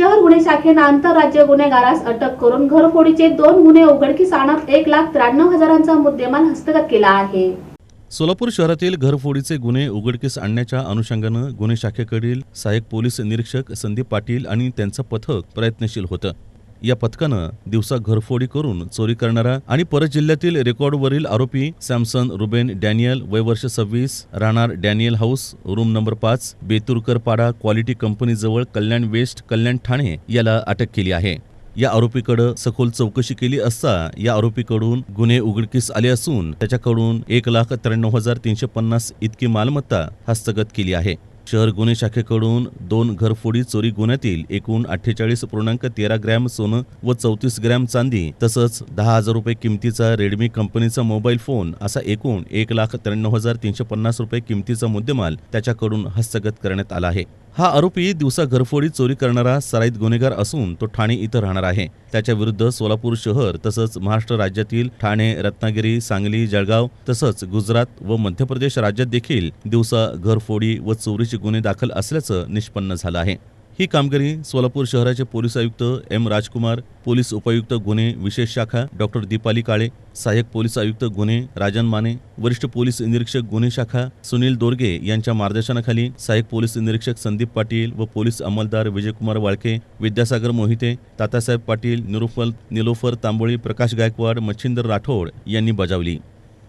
शहर गुन्हे शाखेनं आंतरराज्य गुन्हेगारास अटक करून घरफोडीचे दोन गुन्हे उघडकीस आणत एक लाख त्र्याण्णव हजारांचा मुद्देमाल हस्तगत केला आहे. सोलापूर शहरातील घरफोडीचे गुन्हे उघडकीस आणण्याच्या अनुषंगानं गुन्हे शाखेकडील सहाय्यक पोलीस निरीक्षक संदीप पाटील आणि त्यांचं पथक प्रयत्नशील होतं. या पथकानं दिवसा घरफोडी करून चोरी करणारा आणि परत जिल्ह्यातील रेकॉर्डवरील आरोपी सॅमसन रुबेन डॅनियल वय वर्ष सव्वीस राहणार डॅनियल हाऊस रूम नंबर पाच बेतुरकर पाडा क्वालिटी कंपनीजवळ कल्याण वेस्ट कल्याण ठाणे याला अटक केली आहे. या आरोपीकडे सखोल चौकशी केली असता या आरोपीकडून गुन्हे उघडकीस आले असून त्याच्याकडून एक लाख त्र्याण्णव हजार तीनशे पन्नास इतकी मालमत्ता हस्तगत केली आहे. शहर गुन्हे शाखेकडून दोन घरफोडी चोरी गुन्ह्यातील एकूण अठ्ठेचाळीस पूर्णांक तेरा ग्रॅम सोनं व चौतीस ग्रॅम चांदी तसंच दहा हजार रुपये किमतीचा रेडमी कंपनीचा मोबाईल फोन असा एकूण एक लाख त्र्याण्णव हजार तीनशे पन्नास रुपये किमतीचा मुद्देमाल त्याच्याकडून हस्तगत करण्यात आला आहे. हा आरोपी दिवसा घरफोडी चोरी करणारा सराईत गुन्हेगार असून तो ठाणे इथं राहणार आहे. त्याच्या विरुद्ध सोलापूर शहर तसंच महाराष्ट्र राज्यातील ठाणे रत्नागिरी सांगली जळगाव तसंच गुजरात व मध्य प्रदेश राज्यात देखील दिवसा घरफोडी व चोरीचे गुन्हे दाखल असल्याचं निष्पन्न झालं आहे. ही कामगिरी सोलापूर शहराचे पोलीस आयुक्त एम राजकुमार पोलीस उपायुक्त गुन्हे विशेष शाखा डॉक्टर दीपाली काळे सहाय्यक पोलीस आयुक्त गुन्हे राजन माने वरिष्ठ पोलीस निरीक्षक गुन्हे शाखा सुनील दोरगे यांच्या मार्गदर्शनाखाली सहाय्यक पोलीस निरीक्षक संदीप पाटील व पोलीस अंमलदार विजयकुमार वाळके विद्यासागर मोहिते तातासाहेब पाटील निरुफल निलोफर तांबोळी प्रकाश गायकवाड मच्छिंदर राठोड यांनी बजावली.